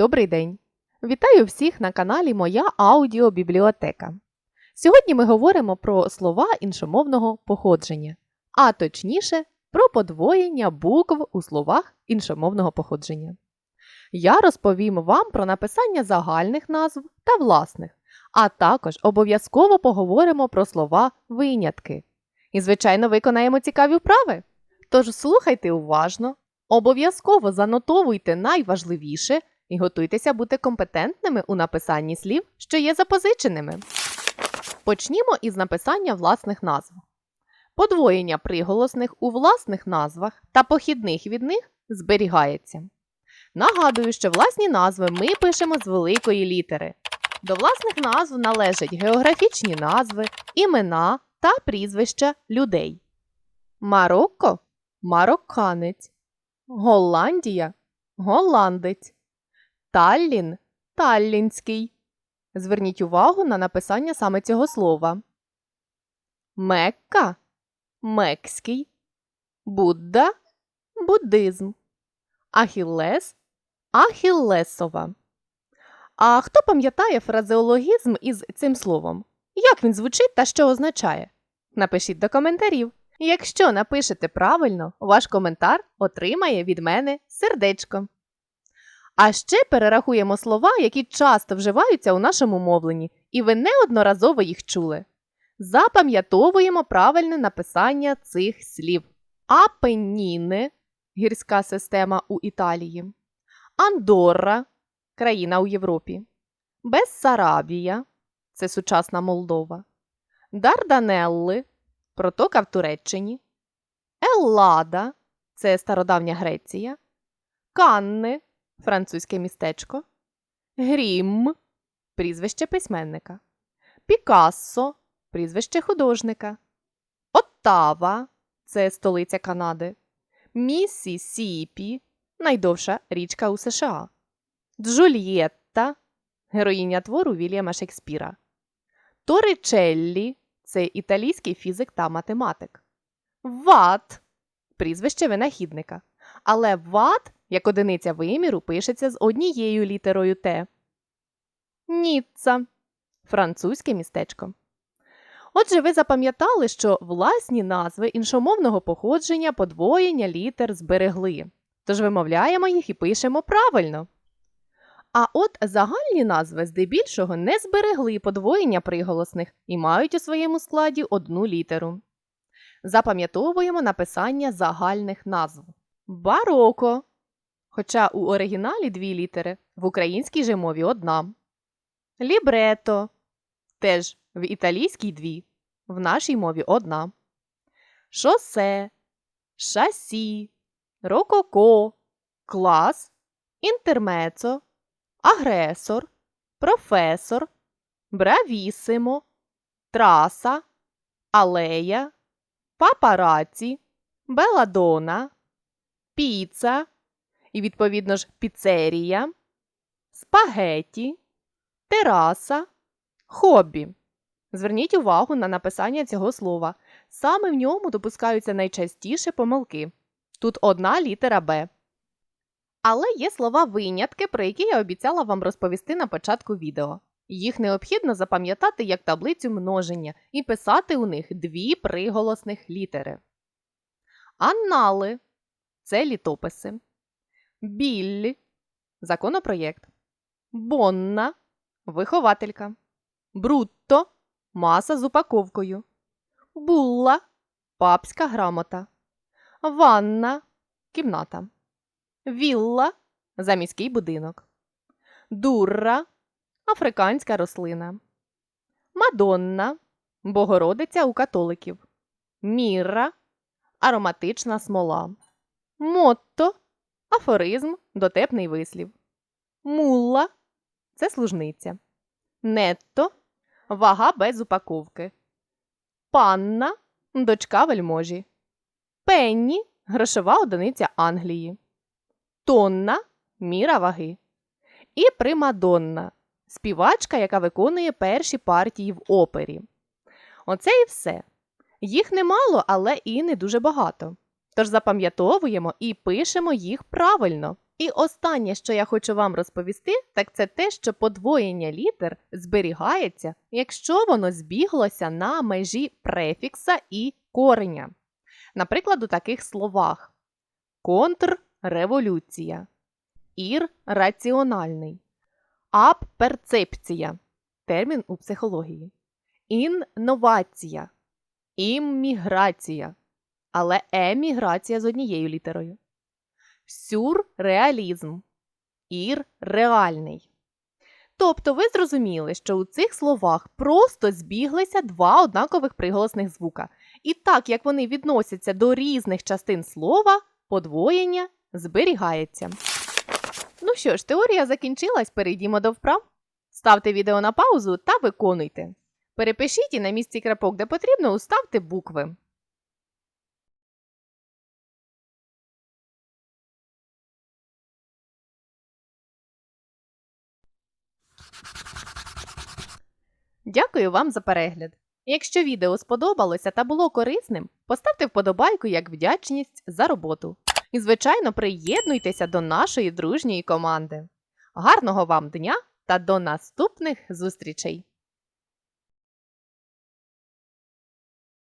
Добрий день! Вітаю всіх на каналі Моя аудіобібліотека. Сьогодні ми говоримо про слова іншомовного походження, а точніше про подвоєння букв у словах іншомовного походження. Я розповім вам про написання загальних назв та власних, а також обов'язково поговоримо про слова винятки. І, звичайно, виконаємо цікаві вправи. Тож слухайте уважно, обов'язково занотовуйте найважливіше і готуйтеся бути компетентними у написанні слів, що є запозиченими. Почнімо із написання власних назв. Подвоєння приголосних у власних назвах та похідних від них зберігається. Нагадую, що власні назви ми пишемо з великої літери. До власних назв належать географічні назви, імена та прізвища людей. Марокко марокканець. Голландія голландець. Таллін таллінський. Зверніть увагу на написання саме цього слова. Мекка мекський. Будда буддизм. Ахіллес ахіллесова. А хто пам'ятає фразеологізм із цим словом? Як він звучить та що означає? Напишіть до коментарів. Якщо напишете правильно, ваш коментар отримає від мене сердечко. А ще перерахуємо слова, які часто вживаються у нашому мовленні, і ви неодноразово їх чули. Запам'ятовуємо правильне написання цих слів: Апеніни гірська система у Італії, Андорра країна у Європі, Бессарабія це сучасна Молдова, Дарданелли протока в Туреччині, Еллада це стародавня Греція, Канни французьке містечко, Грім. Прізвище письменника, Пікассо. Прізвище художника, Оттава. Це столиця Канади, Міссісіпі найдовша річка у США, Джульєтта. Героїня твору Вільяма Шекспіра, Торичеллі це італійський фізик та математик, Ват. Прізвище винахідника. Але ват як одиниця виміру пишеться з однією літерою Т. Ніцца французьке містечко. Отже, ви запам'ятали, що власні назви іншомовного походження подвоєння літер зберегли. Тож вимовляємо їх і пишемо правильно. А от загальні назви здебільшого не зберегли подвоєння приголосних і мають у своєму складі одну літеру. Запам'ятовуємо написання загальних назв. Бароко. Хоча у оригіналі дві літери, в українській же мові одна. Лібрето. Теж в італійській дві, в нашій мові одна. Шосе, шасі, рококо, клас, інтермецо, агресор, професор, бравісимо, траса, алея, папараці, беладона, піца і, відповідно ж, піцерія, спагеті, тераса, хобі. Зверніть увагу на написання цього слова. Саме в ньому допускаються найчастіше помилки. Тут одна літера Б. Але є слова винятки, про які я обіцяла вам розповісти на початку відео. Їх необхідно запам'ятати як таблицю множення і писати у них дві приголосних літери. Аннали це літописи. Біллі законопроєкт. Бонна вихователька. Брутто маса з упаковкою. Булла папська грамота. Ванна кімната. Вілла заміський будинок. Дурра африканська рослина. Мадонна Богородиця у католиків. Мірра ароматична смола. Мотто афоризм дотепний вислів. Мулла це служниця. Нетто вага без упаковки. Панна дочка вельможі. Пенні грошова одиниця Англії. Тонна міра ваги. І примадонна співачка, яка виконує перші партії в опері. Оце і все. Їх немало, але і не дуже багато. Тож запам'ятовуємо і пишемо їх правильно. І останнє, що я хочу вам розповісти, так це те, що подвоєння літер зберігається, якщо воно збіглося на межі префікса і кореня. Наприклад, у таких словах: контрреволюція, ір раціональний, апперцепція термін у психології, інновація, імміграція, але еміграція з однією літерою, сюрреалізм, ір реальний. Тобто ви зрозуміли, що у цих словах просто збіглися два однакових приголосних звука. І так як вони відносяться до різних частин слова, подвоєння зберігається. Ну що ж, теорія закінчилась, перейдімо до вправ. Ставте відео на паузу та виконуйте. Перепишіть і на місці крапок, де потрібно, уставте букви. Дякую вам за перегляд. Якщо відео сподобалося та було корисним, поставте вподобайку як вдячність за роботу. І, звичайно, приєднуйтеся до нашої дружньої команди. Гарного вам дня та до наступних зустрічей!